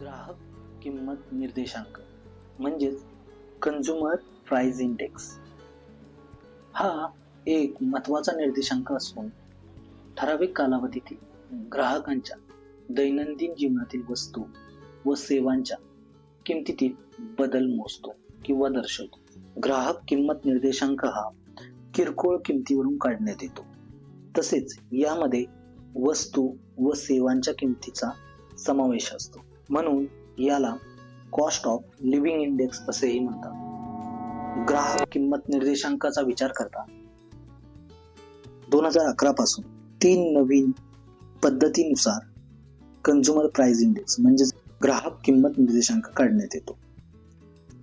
ग्राहक किंमत निर्देशांक म्हणजेच कन्झ्युमर प्राइस इंडेक्स हा एक महत्त्वाचा निर्देशांक असून ठराविक कालावधीतील ग्राहकांच्या दैनंदिन जीवनातील वस्तू व सेवांच्या किमतीतील बदल मोजतो किंवा दर्शवतो. ग्राहक किंमत निर्देशांक हा किरकोळ किमतीवरून काढण्यात येतो. तसेच यामध्ये वस्तू व सेवांच्या किमतीचा समावेश असतो. म्हणून याला कॉस्ट ऑफ लिव्हिंग इंडेक्स असेही म्हणतात. ग्राहक किंमत निर्देशांकाचा विचार करता. दोन हजार अकरा पासून तीन नवीन पद्धतीनुसार कन्झ्युमर प्राइस इंडेक्स म्हणजेच ग्राहक किंमत निर्देशांक काढण्यात येतो.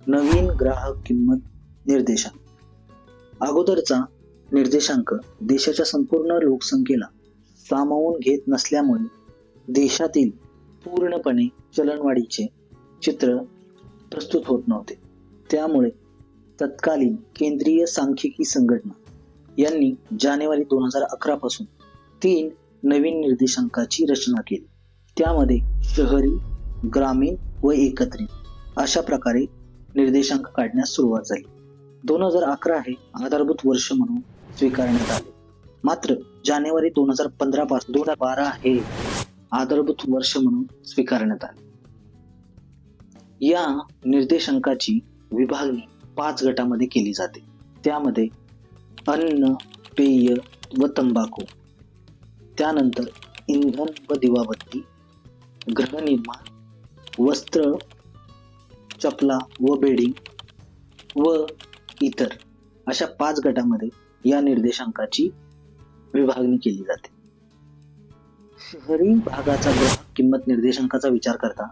नवीन ग्राहक किंमत निर्देशांक. अगोदरचा निर्देशांक देशाच्या संपूर्ण लोकसंख्येला सामावून घेत नसल्यामुळे देशातील पूर्णपणे चलनवाढीचे चित्र प्रस्तुत होत नव्हते. त्यामुळे तत्कालीन केंद्रीय सांख्यिकी संघटना यांनी जानेवारी दोन हजार अकरा पासून तीन नवीन निर्देशांकाची रचना केली. त्यामध्ये शहरी ग्रामीण व एकत्रित अशा प्रकारे निर्देशांक काढण्यास सुरुवात झाली. दोन हजार अकरा हे आधारभूत वर्ष म्हणून स्वीकारण्यात आले. मात्र जानेवारी दोन हजार पंधरा पासून दोन हजार बारा हे आधारभूत वर्ष म्हणून स्वीकारण्यात आले. या निर्देशांकाची विभागणी पाच गटामध्ये केली जाते. त्यामध्ये अन्न पेय व तंबाखू. त्यानंतर इंधन व दिवाबत्ती गृहनिर्माण वस्त्र चपला व बेडिंग व इतर अशा पाच गटामध्ये या निर्देशांकाची विभागणी केली जाते. शहरी भागाचा ग्राहक किंमत निर्देशांकाचा विचार करता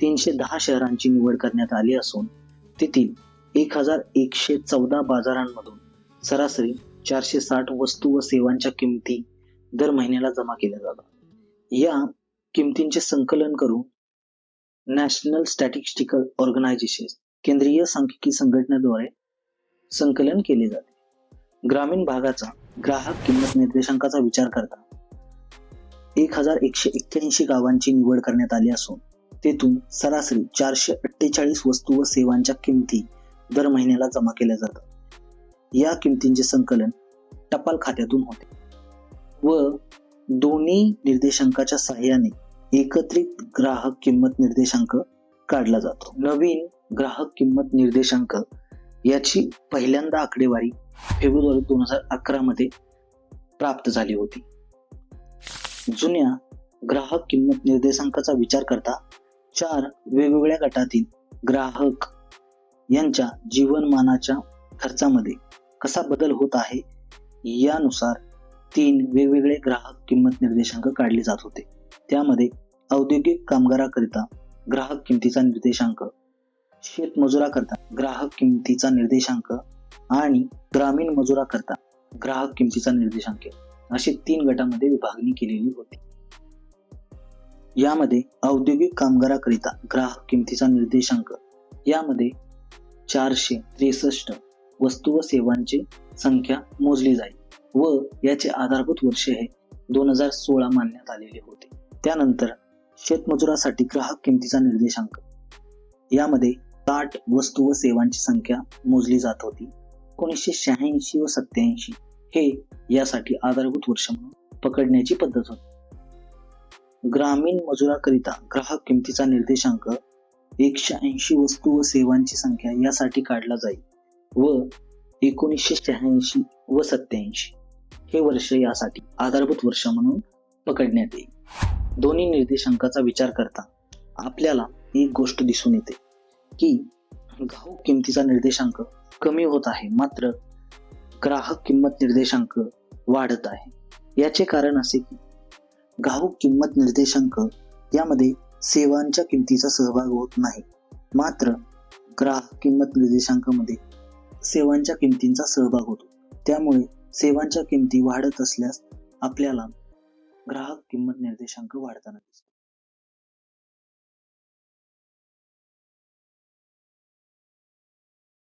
तीनशे दहा शहरांची निवड करण्यात आली असून तेथील एक हजार एकशे चौदा बाजारांमधून सरासरी चारशे साठ वस्तू व सेवांच्या किमती दर महिन्याला जमा केल्या जातात. या किमतींचे संकलन करून नॅशनल स्टॅटिस्टिकल ऑर्गनायझेशन केंद्रीय सांख्यिकी संघटनेद्वारे संकलन केले जाते. ग्रामीण भागाचा ग्राहक किंमत निर्देशांकाचा विचार करता एक हजार एकशे एक्क्याऐंशी गावांची निवड करण्यात आली असून तेथून सरासरी चारशे अठ्ठेचाळीस वस्तू व सेवांच्या किमती दर महिन्याला जमा केल्या जातात. या किमतींचे संकलन टपाल खात्यातून होते. व दोन्ही निर्देशांकाच्या सहाय्याने एकत्रित ग्राहक किंमत निर्देशांक काढला जातो. नवीन ग्राहक किंमत निर्देशांक याची पहिल्यांदा आकडेवारी फेब्रुवारी दोन हजार अकरा मध्ये प्राप्त झाली होती. जुन्या ग्राहक किंमत निर्देशांकाचा विचार करता चार वेगवेगळ्या गटातील ग्राहक यांच्या जीवनमानाच्या खर्चामध्ये कसा बदल होत आहे यानुसार तीन वेगवेगळे ग्राहक किंमत निर्देशांक काढले जात होते. त्यामध्ये औद्योगिक कामगाराकरिता ग्राहक किमतीचा निर्देशांक शेतमजुराकरता ग्राहक किमतीचा निर्देशांक आणि ग्रामीण मजुराकरता ग्राहक किमतीचा निर्देशांक. अशी तीन गटामध्ये विभागणी केलेली होती. यामध्ये औद्योगिक कामगाराकरिता ग्राहक किमतीचा निर्देशांक यामध्ये चारशे त्रेसष्ट वस्तू व सेवांची संख्या मोजली जाईल व याचे आधारभूत वर्ष हे दोन हजार सोळा मानण्यात आलेले होते. त्यानंतर शेतमजुरासाठी ग्राहक किमतीचा निर्देशांक यामध्ये साठ वस्तू व सेवांची संख्या मोजली जात होती. एकोणीसशे शहाऐंशी व सत्याऐंशी हे यासाठी आधारभूत वर्ष म्हणून पकडण्याची पद्धत होती. ग्रामीण मजुराकरिता ग्राहक किमतीचा निर्देशांक एकशे ऐंशी वस्तू व सेवांची संख्या यासाठी काढला जाईल व एकोणीसशे शहाऐंशी व सत्याऐंशी हे वर्ष यासाठी आधारभूत वर्ष म्हणून पकडण्यात येईल. दोन्ही निर्देशांकाचा विचार करता आपल्याला एक गोष्ट दिसून येते की घाऊक किमतीचा निर्देशांक कमी होत आहे. मात्र ग्राहक किंमत निर्देशांक वाढत आहे. याचे कारण असे की घाऊक किंमत निर्देशांक यामध्ये सेवांच्या किमतीचा सहभाग होत नाही. मात्र ग्राहक किंमत निर्देशांकामध्ये सेवांच्या किमतींचा सहभाग होतो. त्यामुळे सेवांच्या किमती वाढत असल्यास आपल्याला ग्राहक किंमत निर्देशांक वाढताना दिसतो.